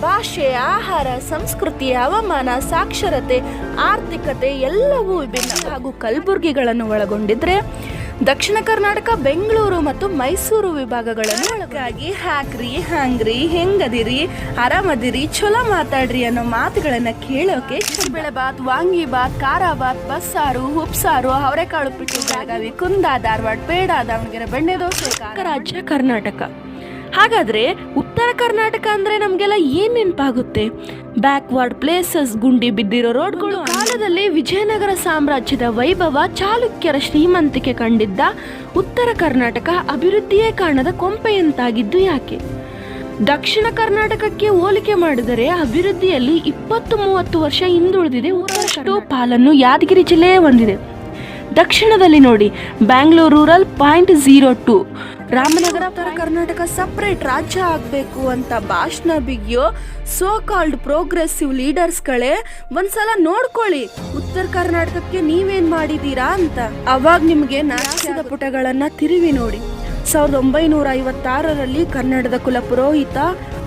ಭಾಷೆ ಆಹಾರ ಸಂಸ್ಕೃತಿ ಹವಾಮಾನ ಸಾಕ್ಷರತೆ ಆರ್ಥಿಕತೆ ಎಲ್ಲವೂ ವಿಭಿನ್ನ. ಹಾಗೂ ಕಲಬುರಗಿಗಳನ್ನು ಒಳಗೊಂಡಿದ್ರೆ ದಕ್ಷಿಣ ಕರ್ನಾಟಕ ಬೆಂಗಳೂರು ಮತ್ತು ಮೈಸೂರು ವಿಭಾಗಗಳನ್ನು ಒಳಗಾಗಿ ಹಾಕ್ರಿ ಹಾಂಗ್ರಿ ಹೆಂಗದಿರಿ ಆರಾಮದಿರಿ ಚಲೋ ಮಾತಾಡ್ರಿ ಅನ್ನೋ ಮಾತುಗಳನ್ನು ಕೇಳೋಕೆ ಬೆಳೆಬಾತ್ ವಾಂಗಿ ಬಾತ್ ಖಾರ ಬಾತ್ ಬಸ್ಸಾರು ಉಪ್ಸಾರು ಅವರೆಕಾಳು ಪಿಟ್ಟು ಬೆಳಗಾವಿ ಕುಂದ ಧಾರವಾಡ ಪೇಡ ದಾವಣಗೆರೆ ಬೆಣ್ಣೆ ದೋಸೆ ರಾಜ್ಯ ಕರ್ನಾಟಕ. ಹಾಗಾದ್ರೆ ಉತ್ತರ ಕರ್ನಾಟಕ ಅಂದ್ರೆ ನಮ್ಗೆಲ್ಲ ಏನ್ ನೆನಪಾಗುತ್ತೆ? ಬ್ಯಾಕ್ವರ್ಡ್ ಪ್ಲೇಸಸ್ ಗುಂಡಿ ಬಿದ್ದಿರೋ ರೋಡ್ಗಳು ಕಾಲದಲ್ಲಿ ವಿಜಯನಗರ ಸಾಮ್ರಾಜ್ಯದ ವೈಭವ ಚಾಲುಕ್ಯರ ಶ್ರೀಮಂತಿಕೆ ಕಂಡಿದ್ದ ಉತ್ತರ ಕರ್ನಾಟಕ ಅಭಿವೃದ್ಧಿಯೇ ಕಾಣದ ಕೊಂಪೆಯಂತಾಗಿದ್ದು ಯಾಕೆ? ದಕ್ಷಿಣ ಕರ್ನಾಟಕಕ್ಕೆ ಹೋಲಿಕೆ ಮಾಡಿದರೆ ಅಭಿವೃದ್ಧಿಯಲ್ಲಿ ಇಪ್ಪತ್ತು ಮೂವತ್ತು ವರ್ಷ ಹಿಂದುಳಿದಿದೆ ಊರಷ್ಟು ಪಾಲನ್ನು ಯಾದಗಿರಿ ಜಿಲ್ಲೆಯೇ ಹೊಂದಿದೆ. ದಕ್ಷಿಣದಲ್ಲಿ ನೋಡಿ Bangalore rural point zero two Ramanagara Karnataka separate ರಾಜ್ಯ ಆಗಬೇಕು ಅಂತ ಭಾಷಣ ಬಿಗಿಯೋ ಸೋ ಕಾಲ್ಡ್ ಪ್ರೋಗ್ರೆಸಿವ್ ಲೀಡರ್ಸ್ಗಳೇ ಒಂದ್ಸಲ ನೋಡ್ಕೊಳ್ಳಿ, ಉತ್ತರ ಕರ್ನಾಟಕಕ್ಕೆ ನೀವೇನ್ ಮಾಡಿದೀರಾ ಅಂತ. ಅವಾಗ ನಿಮಗೆ ನಾಶದ ಪುಟಗಳನ್ನ ತಿರುವಿ ನೋಡಿ. ಸಾವಿರದ ಒಂಬೈನೂರ ಐವತ್ತಾರರಲ್ಲಿ ಕನ್ನಡದ ಕುಲ ಪುರೋಹಿತ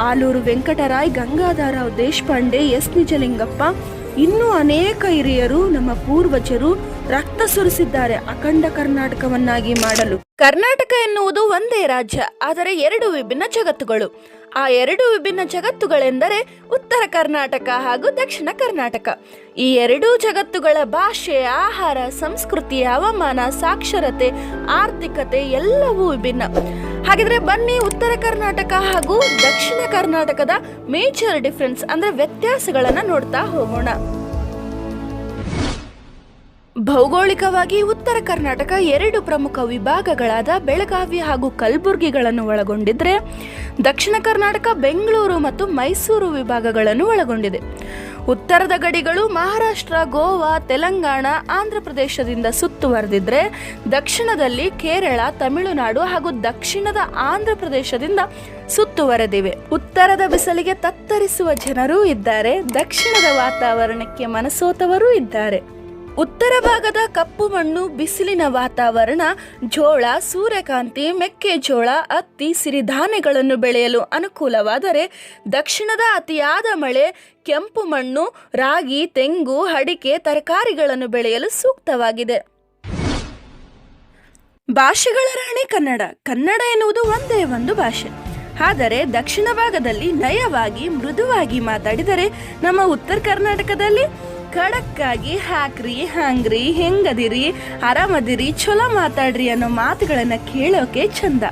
ಆಲೂರು ವೆಂಕಟರಾಯ್, ಗಂಗಾಧರರಾವ್ ದೇಶಪಾಂಡೆ ಎಸ್ ನಿಜಲಿಂಗಪ್ಪ ಇನ್ನೂ ಅನೇಕ ಹಿರಿಯರು ನಮ್ಮ ಪೂರ್ವಜರು ರಕ್ತ ಸುರಿಸಿದ್ದಾರೆ ಅಖಂಡ ಕರ್ನಾಟಕವನ್ನಾಗಿ ಮಾಡಲು. ಕರ್ನಾಟಕ ಎನ್ನುವುದು ಒಂದೇ ರಾಜ್ಯ, ಆದರೆ ಎರಡು ವಿಭಿನ್ನ ಜಗತ್ತುಗಳು. ಆ ಎರಡು ವಿಭಿನ್ನ ಜಗತ್ತುಗಳೆಂದರೆ ಉತ್ತರ ಕರ್ನಾಟಕ ಹಾಗೂ ದಕ್ಷಿಣ ಕರ್ನಾಟಕ. ಈ ಎರಡೂ ಜಗತ್ತುಗಳ ಭಾಷೆ, ಆಹಾರ, ಸಂಸ್ಕೃತಿ, ಹವಾಮಾನ, ಸಾಕ್ಷರತೆ, ಆರ್ಥಿಕತೆ ಎಲ್ಲವೂ ವಿಭಿನ್ನ. ಹಾಗಿದ್ರೆ ಬನ್ನಿ ಉತ್ತರ ಕರ್ನಾಟಕ ಹಾಗೂ ದಕ್ಷಿಣ ಕರ್ನಾಟಕದ ಮೇಜರ್ ಡಿಫ್ರೆನ್ಸ್ ಅಂದ್ರೆ ವ್ಯತ್ಯಾಸಗಳನ್ನು ನೋಡ್ತಾ ಹೋಗೋಣ. ಭೌಗೋಳಿಕವಾಗಿ ಉತ್ತರ ಕರ್ನಾಟಕ ಎರಡು ಪ್ರಮುಖ ವಿಭಾಗಗಳಾದ ಬೆಳಗಾವಿ ಹಾಗೂ ಕಲಬುರಗಿಗಳನ್ನು ಒಳಗೊಂಡಿದ್ರೆ ದಕ್ಷಿಣ ಕರ್ನಾಟಕ, ಬೆಂಗಳೂರು ಮತ್ತು ಮೈಸೂರು ವಿಭಾಗಗಳನ್ನು ಒಳಗೊಂಡಿದೆ. ಉತ್ತರದ ಗಡಿಗಳು ಮಹಾರಾಷ್ಟ್ರ, ಗೋವಾ, ತೆಲಂಗಾಣ, ಆಂಧ್ರ ಪ್ರದೇಶದಿಂದ ಸುತ್ತುವರೆದಿದ್ರೆ ದಕ್ಷಿಣದಲ್ಲಿ ಕೇರಳ, ತಮಿಳುನಾಡು ಹಾಗೂ ದಕ್ಷಿಣದ ಆಂಧ್ರ ಪ್ರದೇಶದಿಂದ ಸುತ್ತುವರೆದಿವೆ ಉತ್ತರದ ಬಿಸಿಲಿಗೆ ತತ್ತರಿಸುವ ಜನರೂ ಇದ್ದಾರೆ. ದಕ್ಷಿಣದ ವಾತಾವರಣಕ್ಕೆ ಮನಸೋತವರೂ ಇದ್ದಾರೆ. ಉತ್ತರ ಭಾಗದ ಕಪ್ಪು ಮಣ್ಣು, ಬಿಸಿಲಿನ ವಾತಾವರಣ, ಜೋಳ, ಸೂರ್ಯಕಾಂತಿ ಮೆಕ್ಕೆಜೋಳ ಹತ್ತಿ, ಸಿರಿಧಾನ್ಯಗಳನ್ನು ಬೆಳೆಯಲು ಅನುಕೂಲವಾದರೆ ದಕ್ಷಿಣದ ಅತಿಯಾದ ಮಳೆ, ಕೆಂಪು ಮಣ್ಣು, ರಾಗಿ, ತೆಂಗು, ಅಡಿಕೆ, ತರಕಾರಿಗಳನ್ನು ಬೆಳೆಯಲು ಸೂಕ್ತವಾಗಿದೆ. ಭಾಷೆಗಳ ರಾಣಿ ಕನ್ನಡ. ಕನ್ನಡ ಎನ್ನುವುದು ಒಂದೇ ಒಂದು ಭಾಷೆ. ಆದರೆ ದಕ್ಷಿಣ ಭಾಗದಲ್ಲಿ ನಯವಾಗಿ, ಮೃದುವಾಗಿ ಮಾತಾಡಿದರೆ ನಮ್ಮ ಉತ್ತರ ಕರ್ನಾಟಕದಲ್ಲಿ ಖಡಕ್ಕಾಗಿ ಹಾಕ್ರಿ, ಹಾಂಗ್ರಿ, ಹೆಂಗದಿರಿ, ಆರಾಮದಿರಿ ಚಲೋ ಮಾತಾಡ್ರಿ ಅನ್ನೋ ಮಾತುಗಳನ್ನು ಕೇಳೋಕೆ ಚಂದ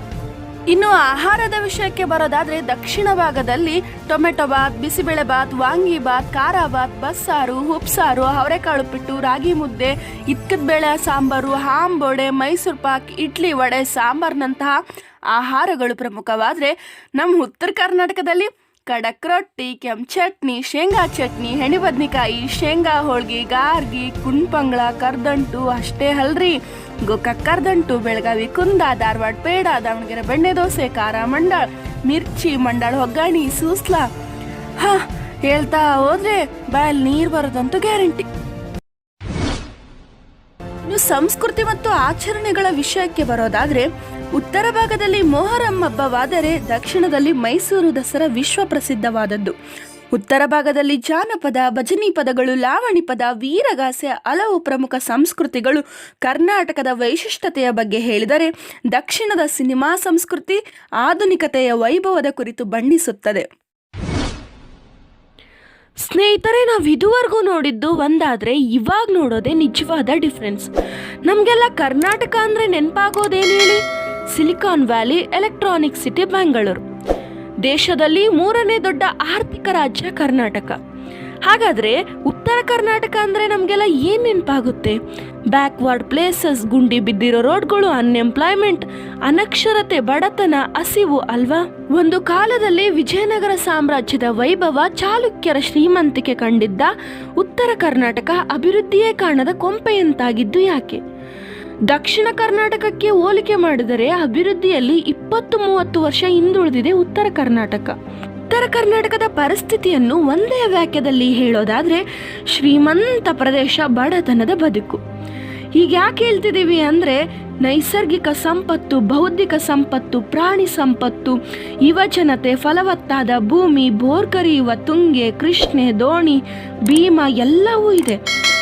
ಇನ್ನು ಆಹಾರದ ವಿಷಯಕ್ಕೆ ಬರೋದಾದ್ರೆ ದಕ್ಷಿಣ ಭಾಗದಲ್ಲಿ ಟೊಮೆಟೊ ಬಾತ್, ಬಿಸಿಬೇಳೆ ಬಾತ್, ವಾಂಗಿ ಬಾತ್, ಖಾರ ಬಾತ್, ಬಸ್ಸಾರು, ಉಪ್ಸಾರು, ಅವರೆಕಾಳು ಪಿಟ್ಟು, ರಾಗಿ ಮುದ್ದೆ ಬೇಳೆ, ಸಾಂಬಾರು ಹಾಂಬೋಡೆ ಮೈಸೂರು ಪಾಕ್, ಇಡ್ಲಿ ವಡೆ, ಸಾಂಬಾರ್ನಂತಹ ಆಹಾರಗಳು ಪ್ರಮುಖವಾದರೆ ನಮ್ಮ ಉತ್ತರ ಕರ್ನಾಟಕದಲ್ಲಿ ಕಡಕ್ ರೊಟ್ಟಿ, ಕೆಂಪ್ ಚಟ್ನಿ, ಶೇಂಗಾ ಚಟ್ನಿ ಹೆಣಿ ಬದ್ನಿಕಾಯಿ ಶೇಂಗಾ ಹೋಳ್ಗಿ, ಗಾರ್ಗಿ, ಕುಣ್ಪಂಗ್ಳ, ಕರ್ದಂಟು ಅಷ್ಟೇ ಅಲ್ರಿ. ಗೋಕಾಕ್ ಕರ್ದಂಟು, ಬೆಳಗಾವಿ ಕುಂದ, ಧಾರವಾಡ ಪೇಡ, ದಾವಣಗೆರೆ ಬೆಣ್ಣೆ ದೋಸೆ, ಖಾರ ಮಂಡಾಳ್, ಮಿರ್ಚಿ ಮಂಡಾಳ್, ಒಗ್ಗರಣಿ, ಸೂಸ್ಲಾ. ಹಾ, ಹೇಳ್ತಾ ಹೋದ್ರೆ ಬಾಯಲ್ಲಿ ನೀರು ಬರೋದಂತೂ ಗ್ಯಾರಂಟಿ. ಇನ್ನು ಸಂಸ್ಕೃತಿ ಮತ್ತು ಆಚರಣೆಗಳ ವಿಷಯಕ್ಕೆ ಬರೋದಾದ್ರೆ ಉತ್ತರ ಭಾಗದಲ್ಲಿ ಮೊಹರಂ ಹಬ್ಬವಾದರೆ ದಕ್ಷಿಣದಲ್ಲಿ ಮೈಸೂರು ದಸರಾ ವಿಶ್ವ ಪ್ರಸಿದ್ಧವಾದದ್ದು. ಉತ್ತರ ಭಾಗದಲ್ಲಿ ಜಾನಪದ, ಭಜನಿ ಪದಗಳು, ಲಾವಣಿ ಪದ, ವೀರಗಾಸೆ ಹಲವು ಪ್ರಮುಖ ಸಂಸ್ಕೃತಿಗಳು ಕರ್ನಾಟಕದ ವೈಶಿಷ್ಟ್ಯತೆಯ ಬಗ್ಗೆ ಹೇಳಿದರೆ ದಕ್ಷಿಣದ ಸಿನಿಮಾ ಸಂಸ್ಕೃತಿ ಆಧುನಿಕತೆಯ ವೈಭವದ ಕುರಿತು ಬಣ್ಣಿಸುತ್ತದೆ. ಸ್ನೇಹಿತರೆ, ನಾವು ಇದುವರೆಗೂ ನೋಡಿದ್ದು ಒಂದಾದರೆ ಇವಾಗ ನೋಡೋದೇ ನಿಜವಾದ ಡಿಫ್ರೆನ್ಸ್. ನಮಗೆಲ್ಲ ಕರ್ನಾಟಕ ಅಂದರೆ ನೆನಪಾಗೋದೇನು ಹೇಳಿ? Silicon Valley Electronic City Bengaluru. ದೇಶದಲ್ಲಿ ಮೂರನೇ ದೊಡ್ಡ ಆರ್ಥಿಕ ರಾಜ್ಯ ಕರ್ನಾಟಕ. ಹಾಗಾದ್ರೆ ಉತ್ತರ ಕರ್ನಾಟಕ ಅಂದ್ರೆ ನಮಗೆಲ್ಲ ಏನ್ ನೆನಪಾಗುತ್ತೆ? ಬ್ಯಾಕ್ವರ್ಡ್ ಪ್ಲೇಸಸ್ ಗುಂಡಿ ಬಿದ್ದಿರೋ ರೋಡ್ಗಳು ಅನ್ಎಂಪ್ಲಾಯ್ಮೆಂಟ್ ಅನಕ್ಷರತೆ, ಬಡತನ, ಹಸಿವು ಅಲ್ವಾ? ಒಂದು ಕಾಲದಲ್ಲಿ ವಿಜಯನಗರ ಸಾಮ್ರಾಜ್ಯದ ವೈಭವ ಚಾಲುಕ್ಯರ ಶ್ರೀಮಂತಿಕೆ ಕಂಡಿದ್ದ ಉತ್ತರ ಕರ್ನಾಟಕ ಅಭಿವೃದ್ಧಿಯೇ ಕಾಣದ ಕೊಂಪೆಯಂತಾಗಿದ್ದು ಯಾಕೆ? ದಕ್ಷಿಣ ಕರ್ನಾಟಕಕ್ಕೆ ಹೋಲಿಕೆ ಮಾಡಿದರೆ ಅಭಿವೃದ್ಧಿಯಲ್ಲಿ ಇಪ್ಪತ್ತು ಮೂವತ್ತು ವರ್ಷ ಹಿಂದುಳಿದಿದೆ ಉತ್ತರ ಕರ್ನಾಟಕ. ಉತ್ತರ ಕರ್ನಾಟಕದ ಪರಿಸ್ಥಿತಿಯನ್ನು ಒಂದೇ ವಾಕ್ಯದಲ್ಲಿ ಹೇಳೋದಾದರೆ ಶ್ರೀಮಂತ ಪ್ರದೇಶ ಬಡತನದ ಬದುಕು. ಈಗ ಯಾಕೆ ಹೇಳ್ತಿದ್ದೀವಿ ಅಂದರೆ ನೈಸರ್ಗಿಕ ಸಂಪತ್ತು, ಬೌದ್ಧಿಕ ಸಂಪತ್ತು, ಪ್ರಾಣಿ ಸಂಪತ್ತು, ಯುವಜನತೆ, ಫಲವತ್ತಾದ ಭೂಮಿ ಬೋರ್ ಕರೆಯುವ ತುಂಗೆ, ಕೃಷ್ಣೆ, ದೋಣಿ, ಭೀಮ ಎಲ್ಲವೂ ಇದೆ.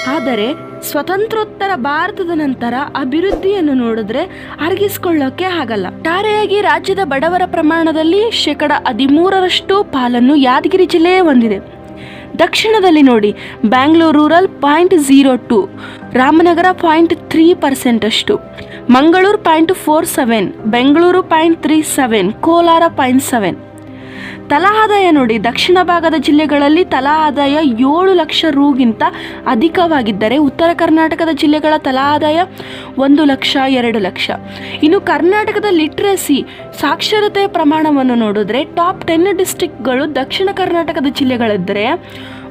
ಆದರೆ ಸ್ವತಂತ್ರೋತ್ತರ ಭಾರತದ ನಂತರ ಅಭಿವೃದ್ಧಿಯನ್ನು ನೋಡಿದ್ರೆ ಅರಗಿಸ್ಕೊಳ್ಳೋಕೆ ಆಗಲ್ಲ. ಟಾರೆಯಾಗಿ ರಾಜ್ಯದ ಬಡವರ ಪ್ರಮಾಣದಲ್ಲಿ ಶೇಕಡ ಹದಿಮೂರರಷ್ಟು ಪಾಲನ್ನು ಯಾದಗಿರಿ ಜಿಲ್ಲೆಯೇ ಹೊಂದಿದೆ. ದಕ್ಷಿಣದಲ್ಲಿ ನೋಡಿ, Bangalore rural point zero two, Ramanagara point three percent ಅಷ್ಟು Mangaluru point four seven, Bengaluru point three seven, Kolar point seven. ತಲಾ ಆದಾಯ ನೋಡಿ, ದಕ್ಷಿಣ ಭಾಗದ ಜಿಲ್ಲೆಗಳಲ್ಲಿ ತಲಾ ಆದಾಯ ಏಳು ಲಕ್ಷ ರೂಗಿಂತ ಅಧಿಕವಾಗಿದ್ದರೆ ಉತ್ತರ ಕರ್ನಾಟಕದ ಜಿಲ್ಲೆಗಳ ತಲಾ ಆದಾಯ ಒಂದು ಲಕ್ಷ, ಎರಡು ಲಕ್ಷ. ಇನ್ನು ಕರ್ನಾಟಕದ ಲಿಟ್ರಸಿ ಸಾಕ್ಷರತೆಯ ಪ್ರಮಾಣವನ್ನು ನೋಡಿದ್ರೆ ಟಾಪ್ ಟೆನ್ ಡಿಸ್ಟಿಕ್ಗಳು ದಕ್ಷಿಣ ಕರ್ನಾಟಕದ ಜಿಲ್ಲೆಗಳಿದ್ದರೆ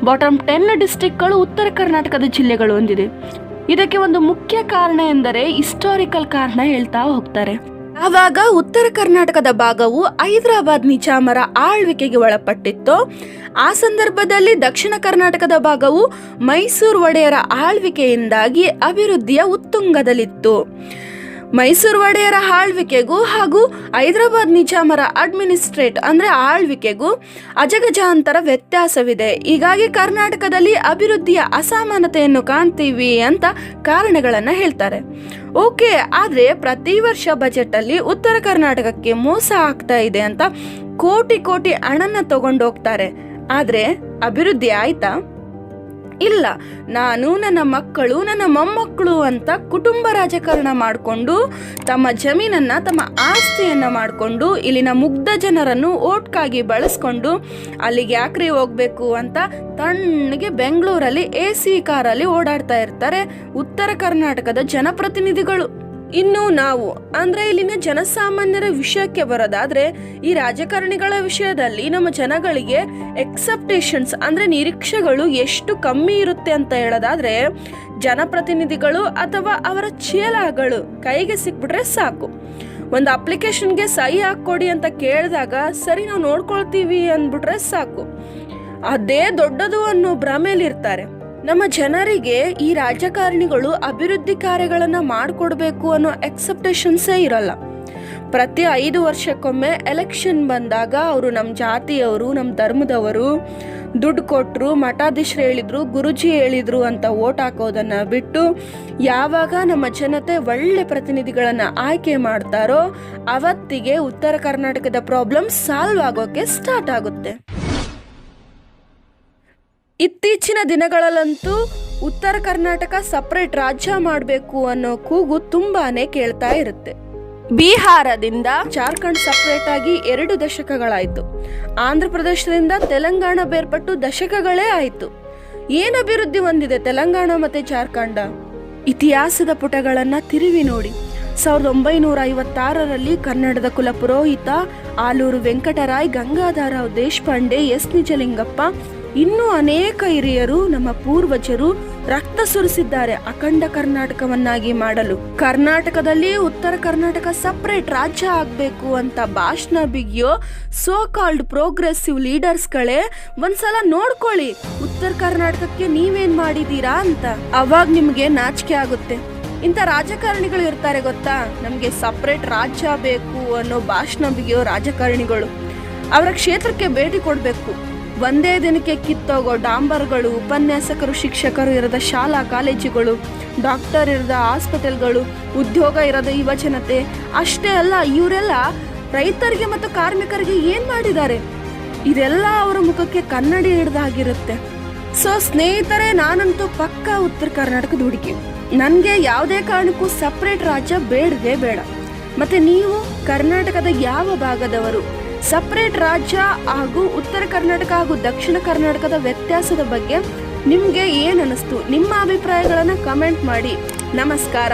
ಬಾಟಮ್ ಟೆನ್ ಡಿಸ್ಟಿಕ್ಗಳು ಉತ್ತರ ಕರ್ನಾಟಕದ ಜಿಲ್ಲೆಗಳು ಹೊಂದಿದೆ ಇದಕ್ಕೆ ಒಂದು ಮುಖ್ಯ ಕಾರಣ ಎಂದರೆ ಹಿಸ್ಟಾರಿಕಲ್ ಕಾರಣ ಹೇಳ್ತಾ ಹೋಗ್ತಾರೆ. ಆವಾಗ ಉತ್ತರ ಕರ್ನಾಟಕದ ಭಾಗವು ಹೈದರಾಬಾದ್ ನಿಜಾಮರ ಆಳ್ವಿಕೆಗೆ ಒಳಪಟ್ಟಿತ್ತು. ಆ ಸಂದರ್ಭದಲ್ಲಿ ದಕ್ಷಿಣ ಕರ್ನಾಟಕದ ಭಾಗವು ಮೈಸೂರು ಒಡೆಯರ ಆಳ್ವಿಕೆಯಿಂದಾಗಿ ಅಭಿವೃದ್ಧಿಯ ಉತ್ತುಂಗದಲ್ಲಿತ್ತು. ಮೈಸೂರು ಒಡೆಯರ ಆಳ್ವಿಕೆಗೂ ಹಾಗೂ ಹೈದರಾಬಾದ್ ನಿಜಾಮರ ಅಡ್ಮಿನಿಸ್ಟ್ರೇಟ್ ಅಂದರೆ ಆಳ್ವಿಕೆಗೂ ಅಜಗಜಾಂತರ ವ್ಯತ್ಯಾಸವಿದೆ. ಹೀಗಾಗಿ ಕರ್ನಾಟಕದಲ್ಲಿ ಅಭಿವೃದ್ಧಿಯ ಅಸಮಾನತೆಯನ್ನು ಕಾಣ್ತೀವಿ ಅಂತ ಕಾರಣಗಳನ್ನು ಹೇಳ್ತಾರೆ. ಓಕೆ, ಆದರೆ ಪ್ರತಿ ವರ್ಷ ಬಜೆಟಲ್ಲಿ ಉತ್ತರ ಕರ್ನಾಟಕಕ್ಕೆ ಮೋಸ ಆಗ್ತಾ ಇದೆ ಅಂತ ಕೋಟಿ ಕೋಟಿ ಹಣನ ತಗೊಂಡೋಗ್ತಾರೆ. ಆದರೆ ಅಭಿವೃದ್ಧಿ ಆಯ್ತಾ? ಇಲ್ಲ, ನಾನು ನನ್ನ ಮಕ್ಕಳು, ನನ್ನ ಮೊಮ್ಮಕ್ಕಳು ಅಂತ ಕುಟುಂಬ ರಾಜಕಾರಣ ಮಾಡಿಕೊಂಡು, ತಮ್ಮ ಜಮೀನನ್ನ, ತಮ್ಮ ಆಸ್ತಿಯನ್ನ ಮಾಡಿಕೊಂಡು, ಇಲ್ಲಿನ ಮುಗ್ಧ ಜನರನ್ನು ಓಟ್ಗಾಗಿ ಬಳಸ್ಕೊಂಡು, ಅಲ್ಲಿಗೆ ಯಾಕ್ರಿ ಹೋಗ್ಬೇಕು ಅಂತ ತಣ್ಣಗೆ ಬೆಂಗಳೂರಲ್ಲಿ ಎ ಸಿ ಕಾರಲ್ಲಿ ಓಡಾಡ್ತಾ ಇರ್ತಾರೆ ಉತ್ತರ ಕರ್ನಾಟಕದ ಜನಪ್ರತಿನಿಧಿಗಳು. ಇನ್ನು ನಾವು, ಅಂದ್ರೆ ಇಲ್ಲಿನ ಜನಸಾಮಾನ್ಯರ ವಿಷಯಕ್ಕೆ ಬರೋದಾದ್ರೆ, ಈ ರಾಜಕಾರಣಿಗಳ ವಿಷಯದಲ್ಲಿ ನಮ್ಮ ಜನಗಳಿಗೆ ಎಕ್ಸೆಪ್ಟೇಷನ್ಸ್ ಅಂದ್ರೆ ನಿರೀಕ್ಷೆಗಳು ಎಷ್ಟು ಕಮ್ಮಿ ಇರುತ್ತೆ ಅಂತ ಹೇಳೋದಾದ್ರೆ, ಜನಪ್ರತಿನಿಧಿಗಳು ಅಥವಾ ಅವರ ಚೇಲಾಗಳು ಕೈಗೆ ಸಿಕ್ಬಿಟ್ರೆ ಸಾಕು. ಒಂದು ಅಪ್ಲಿಕೇಶನ್ಗೆ ಸಹಿ ಹಾಕ್ಕೊಡಿ ಅಂತ ಕೇಳಿದಾಗ, ಸರಿ, ನಾವು ನೋಡ್ಕೊಳ್ತೀವಿ ಅಂದ್ಬಿಟ್ರೆ ಸಾಕು. ಅದೇ ದೊಡ್ಡದು ಅನ್ನೋ ಭ್ರಮೆಯಲ್ಲಿರ್ತಾರೆ. ನಮ್ಮ ಜನರಿಗೆ ಈ ರಾಜಕಾರಣಿಗಳು ಅಭಿವೃದ್ಧಿ ಕಾರ್ಯಗಳನ್ನು ಮಾಡಿಕೊಡ್ಬೇಕು ಅನ್ನೋ ಎಕ್ಸೆಪ್ಟೇಷನ್ಸೇ ಇರಲ್ಲ. ಪ್ರತಿ ಐದು ವರ್ಷಕ್ಕೊಮ್ಮೆ ಎಲೆಕ್ಷನ್ ಬಂದಾಗ ಅವರು ನಮ್ಮ ಜಾತಿಯವರು ನಮ್ಮ ಧರ್ಮದವರು ದುಡ್ಡು ಕೊಟ್ಟರು ಮಠಾಧೀಶರು ಹೇಳಿದರು, ಗುರುಜಿ ಹೇಳಿದರು ಅಂತ ಓಟ್ ಹಾಕೋದನ್ನು ಬಿಟ್ಟು ಯಾವಾಗ ನಮ್ಮ ಜನತೆ ಒಳ್ಳೆ ಪ್ರತಿನಿಧಿಗಳನ್ನು ಆಯ್ಕೆ ಮಾಡ್ತಾರೋ ಅವತ್ತಿಗೆ ಉತ್ತರ ಕರ್ನಾಟಕದ ಪ್ರಾಬ್ಲಮ್ ಸಾಲ್ವ್ ಆಗೋಕ್ಕೆ ಸ್ಟಾರ್ಟ್ ಆಗುತ್ತೆ. ಇತ್ತೀಚಿನ ದಿನಗಳಲ್ಲಂತೂ ಉತ್ತರ ಕರ್ನಾಟಕ ಸಪರೇಟ್ ರಾಜ್ಯ ಮಾಡಬೇಕು ಅನ್ನೋ ಕೂಗು ತುಂಬಾನೇ ಕೇಳ್ತಾ ಇರುತ್ತೆ. ಬಿಹಾರದಿಂದ ಜಾರ್ಖಂಡ್ ಸಪರೇಟ್ ಆಗಿ ಎರಡು ದಶಕಗಳಾಯಿತು. ಆಂಧ್ರ ಪ್ರದೇಶದಿಂದ ತೆಲಂಗಾಣ ಬೇರ್ಪಟ್ಟು ದಶಕಗಳೇ ಆಯಿತು. ಏನು ಅಭಿವೃದ್ಧಿ ಹೊಂದಿದೆ ತೆಲಂಗಾಣ ಮತ್ತೆ ಜಾರ್ಖಂಡ? ಇತಿಹಾಸದ ಪುಟಗಳನ್ನು ತಿರುವಿ ನೋಡಿ. ಸಾವಿರದ ಒಂಬೈನೂರ ಐವತ್ತಾರರಲ್ಲಿ ಕನ್ನಡದ ಕುಲಪುರೋಹಿತ ಆಲೂರು ವೆಂಕಟರಾಯ್ ಗಂಗಾಧರರಾವ್ ದೇಶಪಾಂಡೆ ಎಸ್. ನಿಜಲಿಂಗಪ್ಪ ಇನ್ನೂ ಅನೇಕ ಹಿರಿಯರು ನಮ್ಮ ಪೂರ್ವಜರು ರಕ್ತ ಸುರಿಸಿದ್ದಾರೆ ಅಖಂಡ ಕರ್ನಾಟಕವನ್ನಾಗಿ ಮಾಡಲು. ಕರ್ನಾಟಕದಲ್ಲಿ ಉತ್ತರ ಕರ್ನಾಟಕ ಸಪರೇಟ್ ರಾಜ್ಯ ಆಗ್ಬೇಕು ಅಂತ ಭಾಷಣ ಬಿಗಿಯೋ ಸೋ ಕಾಲ್ಡ್ ಪ್ರೋಗ್ರೆಸಿವ್ ಲೀಡರ್ಸ್ಗಳೇ ಒಂದ್ಸಲ ನೋಡ್ಕೊಳ್ಳಿ, ಉತ್ತರ ಕರ್ನಾಟಕಕ್ಕೆ ನೀವೇನ್ ಮಾಡಿದೀರಾ ಅಂತ. ಅವಾಗ ನಿಮ್ಗೆ ನಾಚಿಕೆ ಆಗುತ್ತೆ. ಇಂಥ ರಾಜಕಾರಣಿಗಳು ಇರ್ತಾರೆ ಗೊತ್ತಾ? ನಮಗೆ ಸಪರೇಟ್ ರಾಜ್ಯ ಬೇಕು ಅನ್ನೋ ಭಾಷಣ ಬಿಗಿಯೋ ರಾಜಕಾರಣಿಗಳು. ಅವರ ಕ್ಷೇತ್ರಕ್ಕೆ ಭೇಟಿ ಕೊಡಬೇಕು. ಒಂದೇ ದಿನಕ್ಕೆ ಕಿತ್ತೋಗೋ ಡಾಂಬರ್ಗಳು, ಉಪನ್ಯಾಸಕರು, ಶಿಕ್ಷಕರು ಇರದ ಶಾಲಾ ಕಾಲೇಜುಗಳು, ಡಾಕ್ಟರ್ ಇರದ ಹಾಸ್ಪಿಟಲ್ಗಳು, ಉದ್ಯೋಗ ಇರದ ಯುವಜನತೆ, ಅಷ್ಟೇ ಅಲ್ಲ, ಇವರೆಲ್ಲ ರೈತರಿಗೆ ಮತ್ತು ಕಾರ್ಮಿಕರಿಗೆ ಏನ್ ಮಾಡಿದ್ದಾರೆ? ಇದೆಲ್ಲ ಅವರ ಮುಖಕ್ಕೆ ಕನ್ನಡಿ ಹಿಡ್ದಾಗಿರುತ್ತೆ. ಸೊ ಸ್ನೇಹಿತರೆ, ನಾನಂತೂ ಪಕ್ಕ ಉತ್ತರ ಕರ್ನಾಟಕದ ಹುಡುಗಿ. ನನಗೆ ಯಾವುದೇ ಕಾರಣಕ್ಕೂ ಸಪ್ರೇಟ್ ರಾಜ್ಯ ಬೇಡವೇ ಬೇಡ. ಮತ್ತೆ ನೀವು ಕರ್ನಾಟಕದ ಯಾವ ಭಾಗದವರು? ಸಪ್ರೇಟ್ ರಾಜ್ಯ ಹಾಗೂ ಉತ್ತರ ಕರ್ನಾಟಕ ಹಾಗೂ ದಕ್ಷಿಣ ಕರ್ನಾಟಕದ ವ್ಯತ್ಯಾಸದ ಬಗ್ಗೆ ನಿಮಗೆ ಏನು ಅನಿಸ್ತು? ನಿಮ್ಮ ಅಭಿಪ್ರಾಯಗಳನ್ನು ಕಮೆಂಟ್ ಮಾಡಿ. ನಮಸ್ಕಾರ.